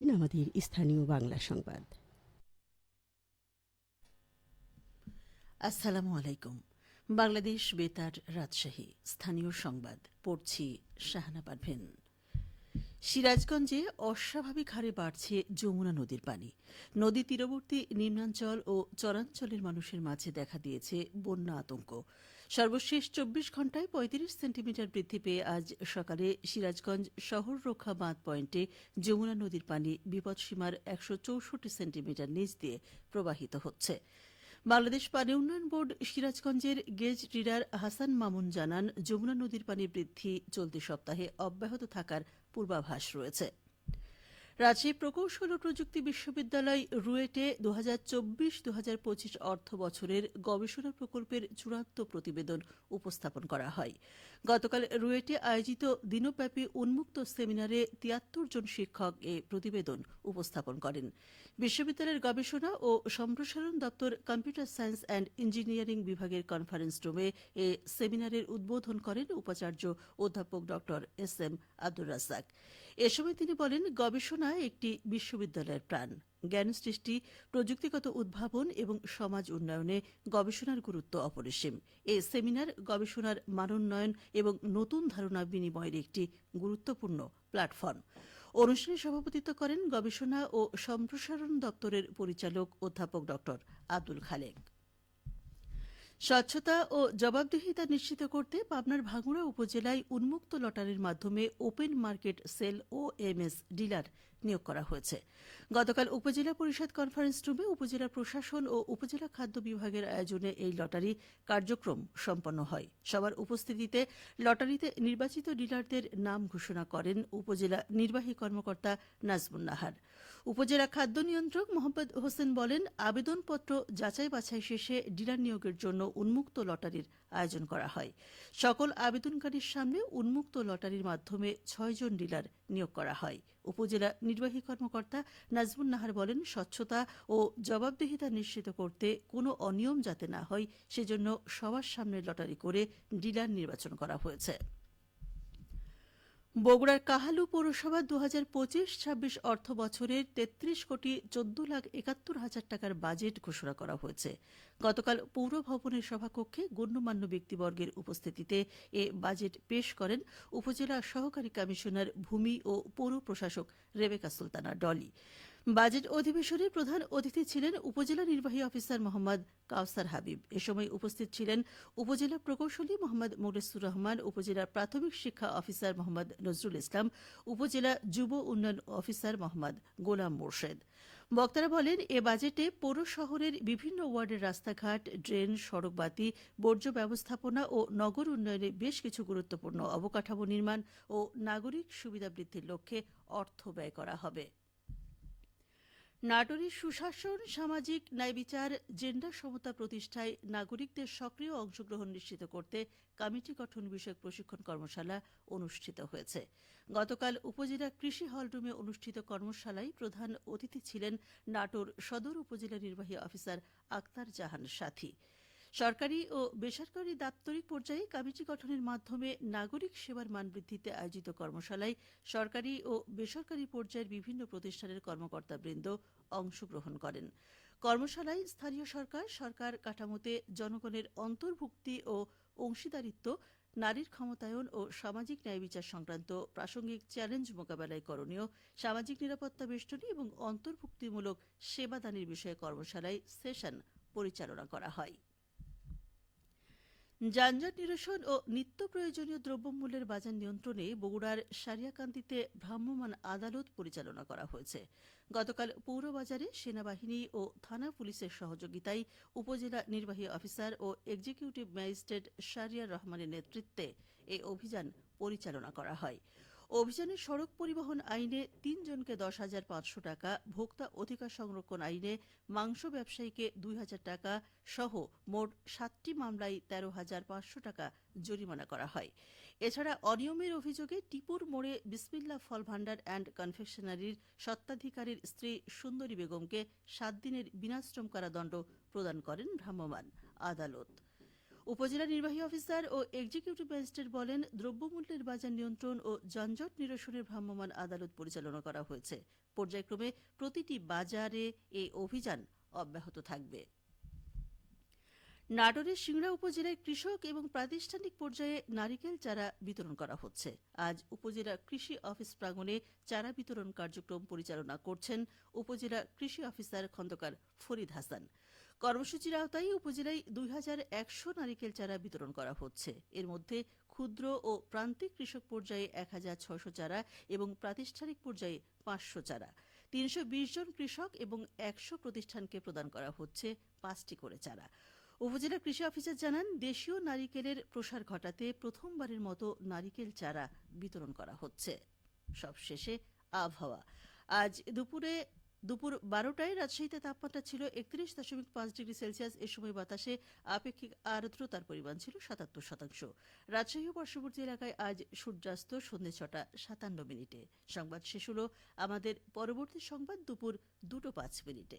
আমাদের স্থানীয় বাংলা সংবাদ। আসসালামু আলাইকুম। বাংলাদেশ বেতার রাজশাহী, স্থানীয় সংবাদ, পড়ছি শাহানা পারভেন সিরাজগঞ্জে অস্বাভাবিক হারে বাড়ছে যমুনা নদীর পানি। নদী তীরবর্তী নিম্নাঞ্চল ও চরাঞ্চলের মানুষের মাঝে দেখা দিয়েছে বন্যা আতঙ্ক। সর্বশেষ চব্বিশ ঘন্টায় পঁয়ত্রিশ সেন্টিমিটার বৃদ্ধি পেয়ে আজ সকালে সিরাজগঞ্জ শহর রক্ষা বাঁধ পয়েন্টে যমুনা নদীর পানি বিপদসীমার একশো চৌষট্টি সেন্টিমিটার নিচ দিয়ে প্রবাহিত হচ্ছে। বাংলাদেশ পানি উন্নয়ন বোর্ড সিরাজগঞ্জের গেজ রিডার হাসান মামুন জানান, যমুনা নদীর পানি বৃদ্ধি চলতি সপ্তাহে অব্যাহত থাকার পূর্বাভাস রয়েছে। রাজশাহী প্রকৌশল ও প্রযুক্তি বিশ্ববিদ্যালয় রুয়েটে দু হাজার চব্বিশ অর্থ বছরের গবেষণা প্রকল্পের চূড়ান্ত প্রতিবেদন উপস্থাপন করা হয়। গতকাল রুয়েটে আয়োজিত দিনব্যাপী উন্মুক্ত সেমিনারে তিয়াত্তর জন শিক্ষক এ প্রতিবেদন উপস্থাপন করেন। বিশ্ববিদ্যালয়ের গবেষণা ও সম্প্রসারণ দপ্তর কম্পিউটার সায়েন্স অ্যান্ড ইঞ্জিনিয়ারিং বিভাগের কনফারেন্স রুমে এ সেমিনারের উদ্বোধন করেন উপাচার্য অধ্যাপক ড এস এম আব্দুর রাজ্জাক। এ সময় তিনি বলেন, গবেষণা একটি বিশ্ববিদ্যালয়ের প্রাণ। জ্ঞান সৃষ্টি, প্রযুক্তিগত উদ্ভাবন এবং সমাজ উন্নয়নে গবেষণার গুরুত্ব অপরিসীম। এই সেমিনার গবেষণার মানোন্নয়ন এবং নতুন ধারণা বিনিময়ের একটি গুরুত্বপূর্ণ প্ল্যাটফর্ম। অনুষ্ঠানে সভাপতিত্ব করেন গবেষণা ও সম্প্রসারণ দপ্তরের পরিচালক অধ্যাপক ড আব্দুল খালেক। স্বচ্ছতা ও জবাবদিহিতা নিশ্চিত করতে পাবনার ভাঙুড়া উপজেলায় উন্মুক্ত লটারির মাধ্যমে ওপেন মার্কেট সেল ও এমএস ডিলার নিয়োগ করা হয়েছে। গতকাল উপজেলা পরিষদ কনফারেন্স রুমে উপজেলা প্রশাসন ও উপজেলা খাদ্য বিভাগের আয়োজনে এই লটারি কার্যক্রম সম্পন্ন হয়। সবার উপস্থিতিতে লটারিতে নির্বাচিত ডিলারদের নাম ঘোষণা করেন উপজেলা নির্বাহী কর্মকর্তা নাজমুন নাহার। উপজেলা খাদ্য নিয়ন্ত্রক মোহাম্মদ হোসেন বলেন, আবেদনপত্র যাচাই বাছাই শেষে ডিলার নিয়োগের জন্য উন্মুক্ত লটারির আয়োজন করা হয়। সকল আবেদনকারীর সামনে উন্মুক্ত লটারির মাধ্যমে ছয়জন ডিলার নিয়োগ করা হয়। উপজেলা নির্বাহী কর্মকর্তা নাজমুন নাহার বলেন, স্বচ্ছতা ও জবাবদিহিতা নিশ্চিত করতে কোনো অনিয়ম যাতে না হয়, সেজন্য সবার সামনে লটারি করে ডিলার নির্বাচন করা হয়েছে। বগুড়ার কাহালু পৌরসভা দু হাজার পঁচিশ ছাব্বিশ অর্থ বছরের তেত্রিশ কোটি চোদ্দ লাখ একাত্তর হাজার টাকার বাজেট ঘোষণা করা হয়েছে। গতকাল পৌর ভবনের সভাকক্ষে গণ্যমান্য ব্যক্তিবর্গের উপস্থিতিতে এ বাজেট পেশ করেন উপজেলা সহকারী কমিশনার ভূমি ও পৌর প্রশাসক রেবেকা সুলতানা ডলি। বাজেট অধিবেশনে প্রধান অতিথি ছিলেন উপজেলা নির্বাহী অফিসার মোহাম্মদ কাউসার হাবিব। এ সময় উপস্থিত ছিলেন উপজেলা প্রকৌশলী মোহাম্মদ মোরেসুর রহমান, উপজেলা প্রাথমিক শিক্ষা অফিসার মোহাম্মদ নজরুল ইসলাম, উপজেলা যুব উন্নয়ন অফিসার মোহাম্মদ গোলাম মোর্শেদ। বক্তারা বলেন, এ বাজেটে পৌর শহরের বিভিন্ন ওয়ার্ডের রাস্তাঘাট, ড্রেন, সড়কবাতি, বর্জ্য ব্যবস্থাপনা ও নগর উন্নয়নে বেশ কিছু গুরুত্বপূর্ণ অবকাঠামো নির্মাণ ও নাগরিক সুবিধা বৃদ্ধির লক্ষ্যে অর্থ ব্যয় করা হবে। নাটোরের সুশাসন, সামাজিক ন্যায়বিচার জেন্ডার সমতা প্রতিষ্ঠায় নাগরিকদের সক্রিয় অংশগ্রহণ নিশ্চিত করতে কমিটি গঠন বিষয়ক প্রশিক্ষণ কর্মশালা অনুষ্ঠিত হয়েছে। গতকাল উপজেলা কৃষি হলরুমে অনুষ্ঠিত কর্মশালায় প্রধান অতিথি ছিলেন নাটোর সদর উপজেলা নির্বাহী অফিসার আক্তার জাহান সাথী। সরকারি ও বেসরকারি দাপ্তরিক পর্যায়ে কমিটি গঠনের মাধ্যমে নাগরিক সেবার মান বৃদ্ধিতে আয়োজিত কর্মশালায় সরকারি ও বেসরকারি পর্যায়ের বিভিন্ন প্রতিষ্ঠানের কর্মকর্তাবৃন্দ অংশগ্রহণ করেন। কর্মশালায় স্থানীয় সরকার সরকার কাঠামোতে জনগণের অন্তর্ভুক্তি ও অংশীদারিত্ব, নারীর ক্ষমতায়ন ও সামাজিক ন্যায় বিচার সংক্রান্ত প্রাসঙ্গিক চ্যালেঞ্জ মোকাবেলায় করণীয়, সামাজিক নিরাপত্তা বেষ্টনী এবং অন্তর্ভুক্তিমূলক সেবাদানের বিষয়ে কর্মশালায় সেশন পরিচালনা করা হয়। যানজট নিরসন ও নিত্য প্রয়োজনীয় দ্রব্যমূল্যের বাজার নিয়ন্ত্রণে বগুড়ার সারিয়াকান্দিতে ভ্রাম্যমাণ আদালত পরিচালনা করা হয়েছে। গতকাল পৌরবাজারে সেনাবাহিনী ও থানা পুলিশের সহযোগিতায় উপজেলা নির্বাহী অফিসার ও এক্সিকিউটিভ ম্যাজিস্ট্রেট শারিয়ার রহমানের নেতৃত্বে এই অভিযান পরিচালনা করা হয়। অভিযানে সড়ক পরিবহন আইনে তিনজনকে দশ হাজার পাঁচশো টাকা, ভোক্তা অধিকার সংরক্ষণ আইনে মাংস ব্যবসায়ীকে দুই হাজার টাকা সহ মোট সাতটি মামলায় তেরো হাজার পাঁচশো টাকা জরিমানা করা হয়। এছাড়া অনিয়মের অভিযোগে টিপুর মোড়ে বিসমিল্লা ফল ভান্ডার অ্যান্ড কনফেকশনারির সত্ত্বাধিকারীর স্ত্রী সুন্দরী বেগমকে সাত দিনের বিনাশ্রম কারাদণ্ড প্রদান করেন ভ্রাম্যমাণ আদালত। উপজেলা নির্বাহী অফিসার ও এক্সিকিউটিভ ম্যাজিস্ট্রেট বলেন, দ্রব্যমূল্যের বাজার নিয়ন্ত্রণ ও যানজট নিরসনের ভ্রাম্যমাণ আদালত পরিচালনা করা হয়েছে। পর্যায়ক্রমে প্রতিটি বাজারে এই অভিযান অব্যাহত থাকবে। নাটোরের সিংড়া উপজেলায় কৃষক এবং প্রাতিষ্ঠানিক পর্যায়ে নারিকেল চারা বিতরণ করা হচ্ছে। আজ উপজেলা কৃষি অফিস প্রাঙ্গণে চারা বিতরণ কার্যক্রম পরিচালনা করছেন উপজেলা কৃষি অফিসার খন্দকার ফরিদ হাসান। কর্মসূচির আওতায় উপজেলায় দুই হাজার একশো নারিকেল চারা বিতরণ করা হচ্ছে। এর মধ্যে ক্ষুদ্র ও প্রান্তিক কৃষক পর্যায়ে এক হাজার ছশো চারা এবং প্রাতিষ্ঠানিক পর্যায়ে পাঁচশো চারা। তিনশো বিশ জন কৃষক এবং একশো প্রতিষ্ঠানকে প্রদান করা হচ্ছে পাঁচটি করে চারা। উপজেলা কৃষি অফিসার জানান, দেশীয় নারিকেলের প্রসার ঘটাতে প্রথমবারের মতো নারিকেল চারা বিতরণ করা হচ্ছে। সবশেষে আবহাওয়া। আজ দুপুরে দুপুর বারোটায় রাজশাহীতে তাপমাত্রা ছিল একত্রিশ দশমিক পাঁচ ডিগ্রি সেলসিয়াস। এ সময় বাতাসে আপেক্ষিক আর্দ্রতার পরিমাণ ছিল সাতাত্তর শতাংশ। রাজশাহী ও পার্শ্ববর্তী এলাকায় আজ সূর্যাস্ত সন্ধ্যে ছটা সাতান্ন মিনিটে। সংবাদ শেষ হল আমাদের পরবর্তী সংবাদ দুপুর দুটো পাঁচ মিনিটে।